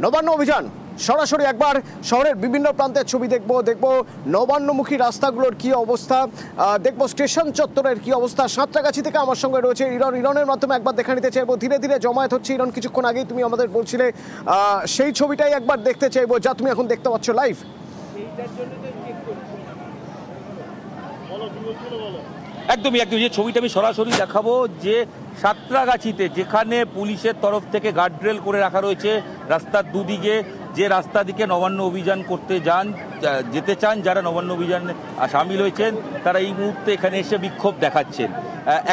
নবান্ন অভিযান। সরাসরি একবার শহরের বিভিন্ন প্রান্তের ছবি দেখব দেখব নবান্নমুখী রাস্তাগুলোর কি অবস্থা দেখব স্টেশন চত্বরের কি অবস্থা। সাঁতরাগাছি থেকে আমার সঙ্গে রয়েছে ইরন। ইরনের মাধ্যমে একবার দেখা নিতে চাইব। ধীরে ধীরে জমায়েত হচ্ছে ইরন। কিছুক্ষণ আগেই তুমি আমাদের বলছিলে সেই ছবিটাই একবার দেখতে চাইব। যা তুমি এখন দেখতে পাচ্ছ লাইভ একদমই একদমই। যে ছবিটা আমি সরাসরি দেখাবো, যে সাঁতরাগাছিতে, যেখানে পুলিশের তরফ থেকে গার্ডরেল করে রাখা রয়েছে রাস্তার দুদিকে, যে রাস্তা দিকে নবান্ন অভিযান করতে যান যেতে চান, যারা নবান্ন অভিযানে সামিল হয়েছেন, তারা এই মুহূর্তে এখানে এসে বিক্ষোভ দেখাচ্ছেন।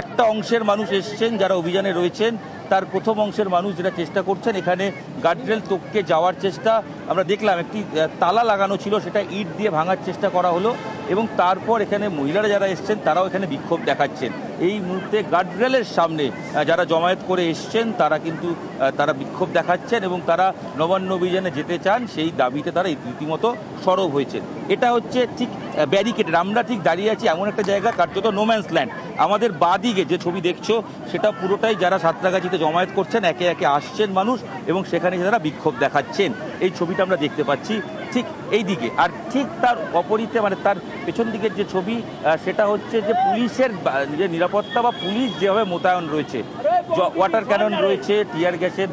একটা অংশের মানুষ এসছেন যারা অভিযানে রয়েছেন, তার প্রথম অংশের মানুষ যেটা চেষ্টা করছেন, এখানে গার্ডরেল তোপকে যাওয়ার চেষ্টা। আমরা দেখলাম একটি তালা লাগানো ছিল, সেটা ইট দিয়ে ভাঙার চেষ্টা করা হলো। এবং তারপর এখানে মহিলারা যারা এসছেন, তারাও এখানে বিক্ষোভ দেখাচ্ছেন। এই মুহূর্তে গার্ডরেলের সামনে যারা জমায়েত করে এসছেন, তারা কিন্তু তারা বিক্ষোভ দেখাচ্ছেন এবং তারা নবান্ন অভিযানে যেতে চান, সেই দাবিতে তারা রীতিমতো সরব হয়েছেন। এটা হচ্ছে ঠিক ব্যারিকেড আমরা ঠিক দাঁড়িয়ে আছি এমন একটা জায়গা, কার্যত নোম্যান্স ল্যান্ড আমাদের বাদিকে যে ছবি দেখছ, সেটা পুরোটাই যারা সাঁতরাগাছিতে জমায়েত করছেন, একে একে আসছেন মানুষ এবং সেখানে যারা বিক্ষোভ দেখাচ্ছেন। এই ছবিটা আমরা দেখতে পাচ্ছি। ঠিক এই দিকে আর ঠিক তার অপরিতে মানে তার পেছন দিকের যে ছবি সেটা হচ্ছে যে পুলিশের যে নিরাপত্তা বা পুলিশ যেভাবে মোতায়েন রয়েছে ওয়াটার ক্যানন রয়েছে, টিয়ার গ্যাসের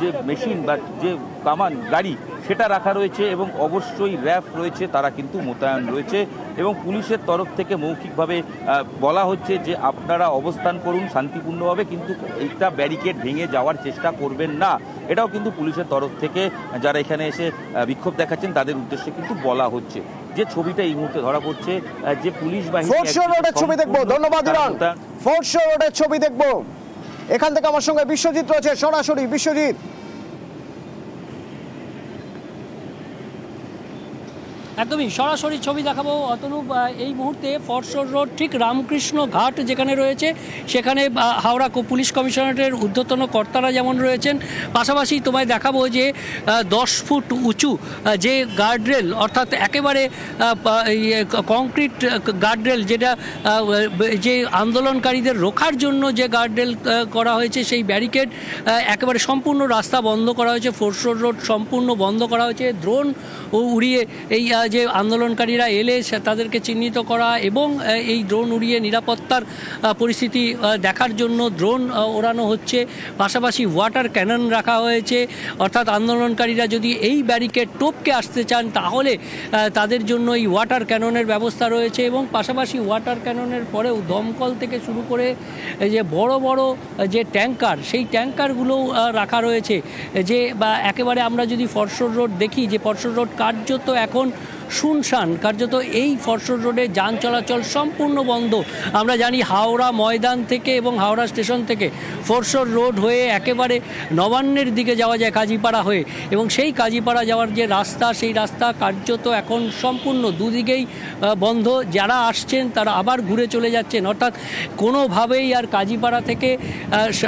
যে মেশিন বা যে কামান, গাড়ি সেটা রাখা রয়েছে এবং অবশ্যই র্যাফ রয়েছে তারা কিন্তু মোতায়েন রয়েছে এবং পুলিশের তরফ থেকে মৌখিকভাবে বলা হচ্ছে যে আপনারা অবস্থান করুন শান্তিপূর্ণভাবে কিন্তু এইটা ব্যারিকেড ভেঙে যাওয়ার চেষ্টা করবেন না। এটাও কিন্তু পুলিশের তরফ থেকে যারা এখানে এসে বিক্ষোভ দেখাচ্ছেন তাদের উদ্দেশ্যে কিন্তু বলা হচ্ছে। যে ছবিটা এই মুহূর্তে ধরা পড়ছে যে পুলিশ বাহিনী রোডের ছবি দেখব। ধন্যবাদ রোডের ছবি দেখব। এখান থেকে আমার সঙ্গে বিশ্বজিৎ রয়েছে সরাসরি বিশ্বজিৎ। একদমই, সরাসরি ছবি দেখাবো অতনুপ এই মুহূর্তে ফরশোর রোড, ঠিক রামকৃষ্ণ ঘাট যেখানে রয়েছে, সেখানে হাওড়া পুলিশ কমিশনারেটের ঊর্ধ্বতন কর্তারা যেমন রয়েছেন, পাশাপাশি তোমায় দেখাবো যে দশ ফুট উঁচু যে গার্ডরেল অর্থাৎ একেবারে কংক্রিট গার্ডরেল যেটা যে আন্দোলনকারীদের রোখার জন্য যে গার্ডরেল করা হয়েছে, সেই ব্যারিকেড একেবারে সম্পূর্ণ রাস্তা বন্ধ করা হয়েছে ফোরশোর রোড সম্পূর্ণ বন্ধ করা হয়েছে ড্রোন উড়িয়ে এই যে আন্দোলনকারীরা এলে তাদেরকে চিহ্নিত করা এবং এই ড্রোন উড়িয়ে নিরাপত্তার পরিস্থিতি দেখার জন্য ড্রোন ওড়ানো হচ্ছে। পাশাপাশি ওয়াটার ক্যানন রাখা হয়েছে। অর্থাৎ আন্দোলনকারীরা যদি এই ব্যারিকেড টোপকে আসতে চান, তাহলে তাদের জন্য এই ওয়াটার ক্যাননের ব্যবস্থা রয়েছে এবং পাশাপাশি ওয়াটার ক্যাননের পরেও দমকল থেকে শুরু করে যে বড় বড় যে ট্যাঙ্কার, সেই ট্যাঙ্কারগুলোও রাখা রয়েছে। যে, বা একেবারে আমরা যদি ফরশোর রোড দেখি, যে ফরশোর রোড কার্যত এখন শুনশান, কার্যত এই ফরশোর রোডে যান চলাচল সম্পূর্ণ বন্ধ। আমরা জানি হাওড়া ময়দান থেকে এবং হাওড়া স্টেশন থেকে ফরশোর রোড হয়ে একেবারে নবান্নের দিকে যাওয়া যায় কাজীপাড়া হয়ে এবং সেই কাজীপাড়া যাওয়ার যে রাস্তা, সেই রাস্তা কার্যত এখন সম্পূর্ণ দুদিকেই বন্ধ। যারা আসছেন তারা আবার ঘুরে চলে যাচ্ছেন। অর্থাৎ কোনোভাবেই আর কাজীপাড়া থেকে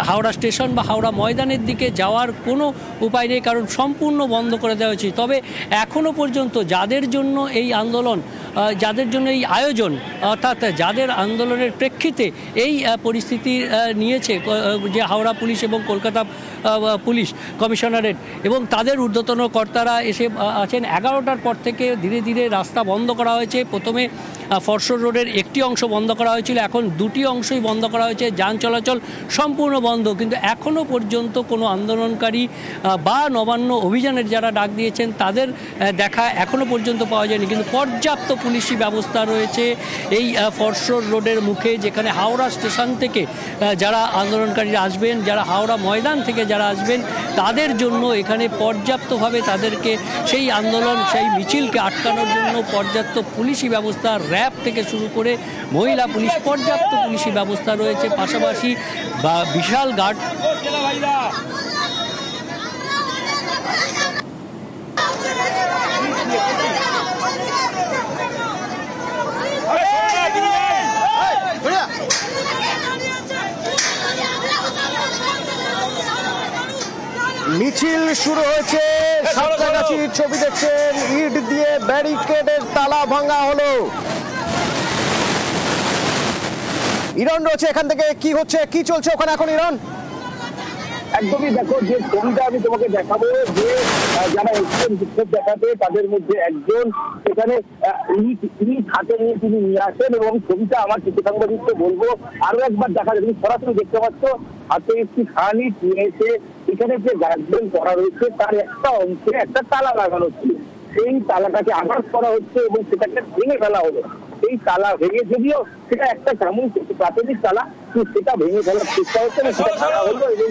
হাওড়া স্টেশন বা হাওড়া ময়দানের দিকে যাওয়ার কোনো উপায় নেই, কারণ সম্পূর্ণ বন্ধ করে দেওয়া হয়েছে। তবে এখনও পর্যন্ত যাদের জন্য এই আন্দোলন যাদের জন্য এই আয়োজন, অর্থাৎ যাদের আন্দোলনের প্রেক্ষিতে এই পরিস্থিতি নিয়েছে যে হাওড়া পুলিশ এবং কলকাতা পুলিশ কমিশনারেট এবং তাদের ঊর্ধ্বতন কর্তারা এসে আছেন। এগারোটার পর থেকে ধীরে ধীরে রাস্তা বন্ধ করা হয়েছে। প্রথমে আহ, ফরশোর রোডের একটি অংশ বন্ধ করা হয়েছিল। এখন দুটি অংশই বন্ধ করা হয়েছে। যান চলাচল সম্পূর্ণ বন্ধ। কিন্তু এখনও পর্যন্ত কোনো আন্দোলনকারী বা নবান্ন অভিযানের যারা ডাক দিয়েছেন তাদের দেখা এখনও পর্যন্ত পাওয়া যায়নি। কিন্তু পর্যাপ্ত পুলিশি ব্যবস্থা রয়েছে এই আহ, ফরশোর রোডের মুখে যেখানে হাওড়া স্টেশন থেকে যারা আন্দোলনকারীরা আসবেন যারা হাওড়া ময়দান থেকে যারা আসবেন তাদের জন্য এখানে পর্যাপ্তভাবে তাদেরকে সেই আন্দোলন সেই মিছিলকে আটকানোর জন্য পর্যাপ্ত পুলিশি ব্যবস্থা র্যাব থেকে শুরু করে মহিলা পুলিশ পর্যাপ্ত পুলিশি ব্যবস্থা রয়েছে। পাশাপাশি বা বিশাল গার্ড মিছিল শুরু হয়েছে। সাঁতরাগাছির ছবি দেখছেন। ইট দিয়ে ব্যারিকেডের তালা ভাঙা হলো। ইরন রয়েছে এখান থেকে। কি হচ্ছে? কি চলছে ওখানে এখন ইরন একদমই দেখো যে ছবিটা আমি তোমাকে দেখাবো যে যারা এসছেন বিক্ষোভ দেখাতে, তাদের মধ্যে একজন, সেখানে ইট ইট হাতে নিয়ে তিনি নিয়ে আসেন এবং ছবিটা আমার কিছু সাংবাদিককে বলব। আরও একবার দেখা যায় তুমি সরাসরি দেখতে পাচ্ছ, হাতে একটি খালি নিয়ে এসে এখানে যে গার্ডেন করা রয়েছে, তার একটা অংশে একটা তালা লাগানো ছিল। সেই তালাটাকে আঘাত করা হচ্ছে এবং সেটাকে ভেঙে ফেলা হলো। সেই তালা ভেঙে যদিও সেটা একটা কেমন প্রাথমিক তালা সেটা ভেঙে ফেলার চেষ্টা হচ্ছে না সেটা ভাঙা হলো এবং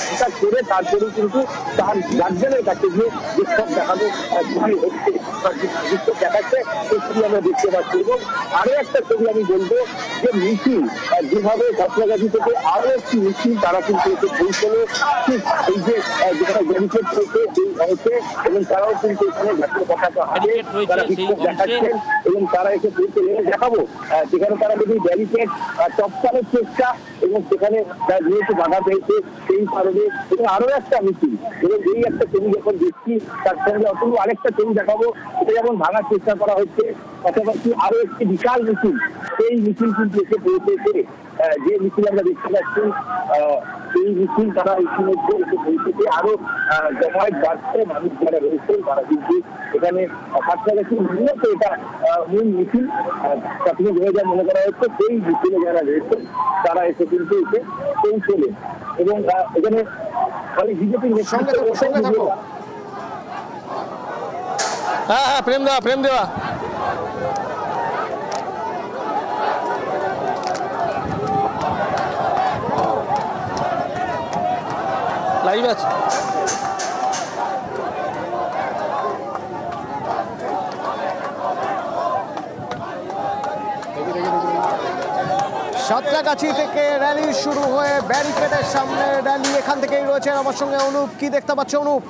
সেটা করে তারপরে কিন্তু তার গার্জেনের কাছে গিয়ে বিক্ষোভ দেখানো আহ, হচ্ছে বা বিক্ষোভ দেখাচ্ছে সেই ছবি আমরা দেখতে পাচ্ছি। এবং আরও একটা ছবি আমি বলব যে মিছিল যেভাবে ঘটনাগাছি থেকে আরও একটি মিছিল তারা কিন্তু এসে পৌঁছলো। ঠিক এই যে যেখানে ব্যারিকেড রয়েছে সেই অংশে এবং তারাও কিন্তু এখানে পতাকা হাতে Barricade তারা বিক্ষোভ দেখাচ্ছেন এবং তারা এসে পৌঁছে এনে দেখাবো যেখানে তারা যদি ব্যারিকেড টপকানোর চেষ্টা এবং সেখানে যেহেতু বাধা পেয়েছে সেই কারণে এবং আরও একটা মিছিল। এবং এই একটা ছবি যখন দেখছি, তার সঙ্গে অত আরেকটা ছবি দেখাবো। সেটা যেমন ভাঙার চেষ্টা করা হচ্ছে, পাশাপাশি আরও একটি বিশাল মিছিল। সেই মিছিল কিন্তু এসে পৌঁছেছে। যে মিছিল আমরা দেখতে পাচ্ছি সেই মিছিল তারা ইতিমধ্যে এসে পৌঁছেছে। আরও জমায়েত বাড়ছে মানুষ যারা রয়েছেন তারা কিন্তু এখানে কাছাকাছি মূলত এটা মূল মিছিল আহ, প্রাথমিকভাবে যা মনে করা হচ্ছে সেই মিছিলে যারা রয়েছে তারা এসে কিন্তু এসে পৌঁছলেন এবং এখানে খালি বিজেপি সঙ্গে থাকো সঙ্গে থাকো হ্যাঁ হ্যাঁ প্রেম দেওয়া প্রেম দেওয়া। আছে। সাঁতরাগাছি থেকে র্যালি শুরু হয়ে ব্যারিকেডের সামনে র্যালি এখান থেকেই রয়েছে আমার সঙ্গে অনুপ, কি দেখতে পাচ্ছ অনুপ?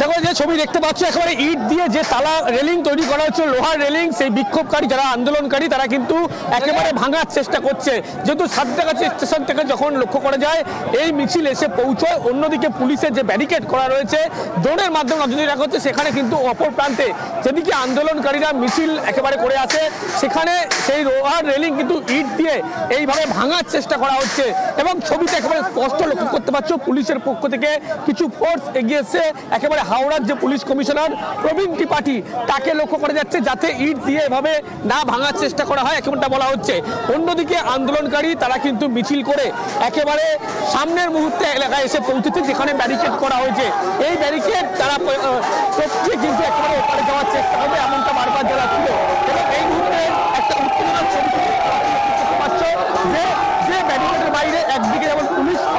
দেখো যে ছবি দেখতে পাচ্ছ, একেবারে ইট দিয়ে যে তালা রেলিং তৈরি করা হচ্ছে, লোহার রেলিং, সেই বিক্ষোভকারী যারা আন্দোলনকারী, তারা কিন্তু একেবারে ভাঙার চেষ্টা করছে। যেহেতু সাতটাগাছি স্টেশন থেকে যখন লক্ষ্য করা যায়, এই মিছিল এসে পৌঁছয়। অন্যদিকে পুলিশের যে ব্যারিকেড করা রয়েছে, ড্রোনের মাধ্যমে নজরদারি রাখা হচ্ছে, সেখানে কিন্তু অপর প্রান্তে যেদিকে আন্দোলনকারীরা মিছিল একেবারে করে আসে, সেখানে সেই লোহার রেলিং কিন্তু ইট দিয়ে এইভাবে ভাঙার চেষ্টা করা হচ্ছে। এবং ছবিতে একেবারে স্পষ্ট লক্ষ্য করতে পারছ, পুলিশের পক্ষ থেকে কিছু ফোর্স এগিয়ে এসে একেবারে হাওড়ার যে পুলিশ কমিশনার প্রবীণ ত্রিপাঠী, তাকে লক্ষ্য করা যাচ্ছে যাতে ইট দিয়ে এভাবে না ভাঙার চেষ্টা করা হয় এমনটা বলা হচ্ছে। অন্যদিকে আন্দোলনকারী, তারা কিন্তু মিছিল করে একেবারে সামনের মুহূর্তে এলাকায় এসে পৌঁছেছে, যেখানে ব্যারিকেড করা হয়েছে। এই ব্যারিকেড তারা টপকে কিন্তু একেবারে ওপারে যাওয়ার চেষ্টা হবে এমনটা বারবার জানাচ্ছিল এবং এই মুহূর্তে একটা উত্তেজনার ছবি যে যে ব্যারিকেডের বাইরে একদিকে যেমন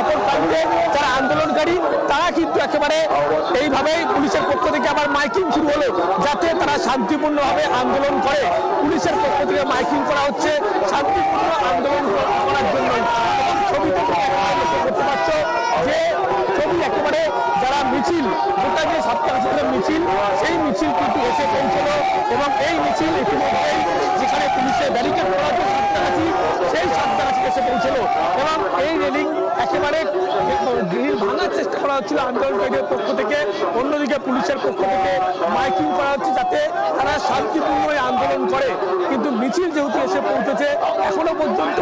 প্রান্তে যারা আন্দোলনকারী, তারা কিন্তু একেবারে এইভাবেই পুলিশের পক্ষ থেকে আবার মাইকিং শুরু হলো, যাতে তারা শান্তিপূর্ণভাবে আন্দোলন করে। পুলিশের পক্ষ থেকে মাইকিং করা হচ্ছে, শান্তিপূর্ণ আন্দোলন করার জন্য। এবং ছবি থেকে করতে পারছ যে, ছবি একেবারে যারা মিছিল, গোটা যে সপ্তাহ মিছিল, সেই মিছিল কিন্তু এসে পৌঁছলো। এবং এই মিছিল ইতিমধ্যেই যেখানে পুলিশের ব্যারিকেড করা হচ্ছে সেই সাতটাগাছি এসে পৌঁছলো। এবং এই রেলিং একেবারে গ্রিল ভাঙার চেষ্টা করা হচ্ছিল আন্দোলনকারীদের পক্ষ থেকে। অন্যদিকে পুলিশের পক্ষ থেকে মাইকিং করা হচ্ছে যাতে তারা শান্তিপূর্ণ আন্দোলন করে। কিন্তু মিছিল যেহেতু এসে পৌঁছেছে, এখনও পর্যন্ত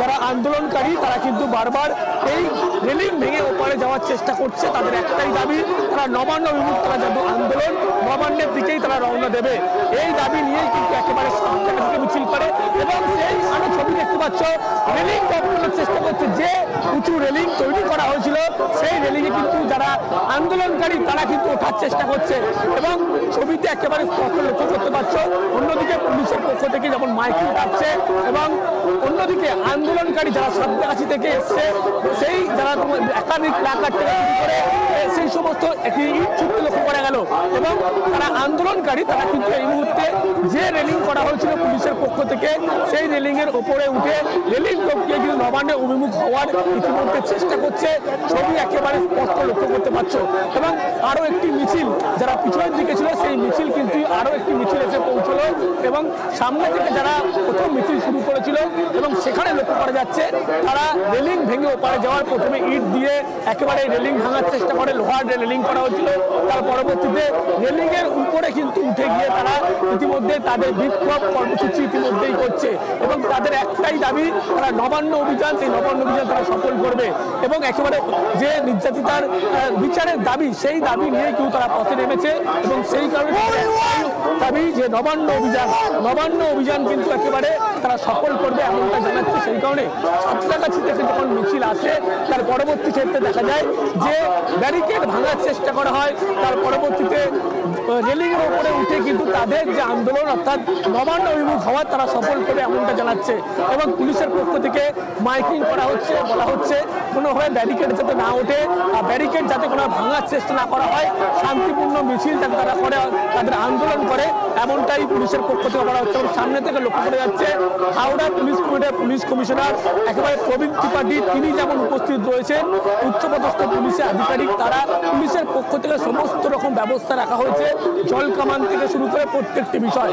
যারা আন্দোলনকারী তারা কিন্তু বারবার এই রেলিং ভেঙে ওপারে যাওয়ার চেষ্টা করছে, তাদের একটাই দাবি, তারা নবান্ন বিমুক্ত আন্দোলন, নবান্নের দিকেই তারা রওনা দেবে। এই দাবি নিয়েই কিন্তু একেবারে থেকে মিছিল করে এবং সেই আমি ছবি দেখতে পাচ্ছ, রেলিং করার চেষ্টা করছে। যে উঁচু রেলিং তৈরি করা হয়েছিল, সেই রেলিং এ কিন্তু যারা আন্দোলনকারী, তারা কিন্তু ওঠার চেষ্টা করছে এবং ছবিতে একেবারে স্পষ্ট লক্ষ্য করতে পারছ, অন্যদিকে পুলিশের পক্ষ থেকে যেমন মাইকিং ডাকছে এবং অন্যদিকে আন্দোলনকারী যারা সাতটাগাছি থেকে এসছে, সেই যারা একাধিক সেই সমস্ত একটি ছুটতে লক্ষ্য করা গেল। এবং তারা আন্দোলনকারী, তারা কিন্তু এই মুহূর্তে যে রেলিং করা হয়েছিল পুলিশের পক্ষ থেকে, সেই রেলিং এর ওপরে উঠে রেলিং টপকে কিন্তু নবান্নে অভিমুখ হওয়ার ইতিমধ্যে চেষ্টা করছে। একেবারে স্পষ্ট লক্ষ্য করতে পারছ। এবং আরও একটি মিছিল, যারা পিছনের দিকে ছিল, সেই মিছিল কিন্তু আরও একটি মিছিল এসে পৌঁছলো এবং সামনে থেকে যারা প্রথম মিছিল শুরু করেছিল এবং সেখানে লক্ষ্য করা যাচ্ছে, তারা রেলিং ভেঙে ওপারে যাওয়ার প্রথমে ইট দিয়ে একেবারে রেলিং ভাঙার চেষ্টা করে, লোহার রেলিং করা হয়েছিল। তার পরবর্তীতে রেলিং এর উপরে কিন্তু উঠে গিয়ে তারা ইতিমধ্যে তাদের বিক্ষোভ কর্মসূচি ইতিমধ্যেই করছে এবং তাদের একটাই দাবি তারা নবান্ন অভিযান সেই নবান্ন অভিযান তারা সফল করবে এবং একেবারে যে নির্যাতিতার বিচারের দাবি সেই দাবি নিয়ে কেউ তারা পথে নেমেছে এবং সেই কারণে দাবি যে নবান্ন অভিযান নবান্ন অভিযান কিন্তু একেবারে তারা সফল করবে এমনটা জানাচ্ছে সেই কারণে। সাতটাগাছি থেকে যখন মিছিল আসে তার পরবর্তী ক্ষেত্রে দেখা যায় যে ব্যারিকেড ভাঙার চেষ্টা করা হয়। তার পরবর্তীতে রেলিং এর উপরে উঠে কিন্তু তাদের যে আন্দোলন অর্থাৎ নবান্ন অভিমুখ হওয়ার তারা সফল করে এমনটা জানাচ্ছে এবং পুলিশের পক্ষ থেকে মাইকিং করা হচ্ছে, বলা হচ্ছে কোনোভাবে ব্যারিকেড যাতে না ওঠে ব্যারিকেড যাতে কোনো ভাঙার চেষ্টা না করা হয়, শান্তিপূর্ণ মিছিল যাতে তারা করে, তাদের আন্দোলন করে, এমনটাই পুলিশের পক্ষ থেকে বলা হচ্ছে এবং সামনে থেকে লক্ষ্য করে যাচ্ছে হাওড়া পুলিশ কমিটির পুলিশ কমিশনার, একেবারে প্রবীণ ত্রিপাঠী, তিনি যেমন উপস্থিত রয়েছেন, উচ্চপদস্থ পুলিশের আধিকারিক তারা, পুলিশের পক্ষ থেকে সমস্ত রকম ব্যবস্থা রাখা হয়েছে, জল কামান থেকে শুরু করে প্রত্যেকটি বিষয়।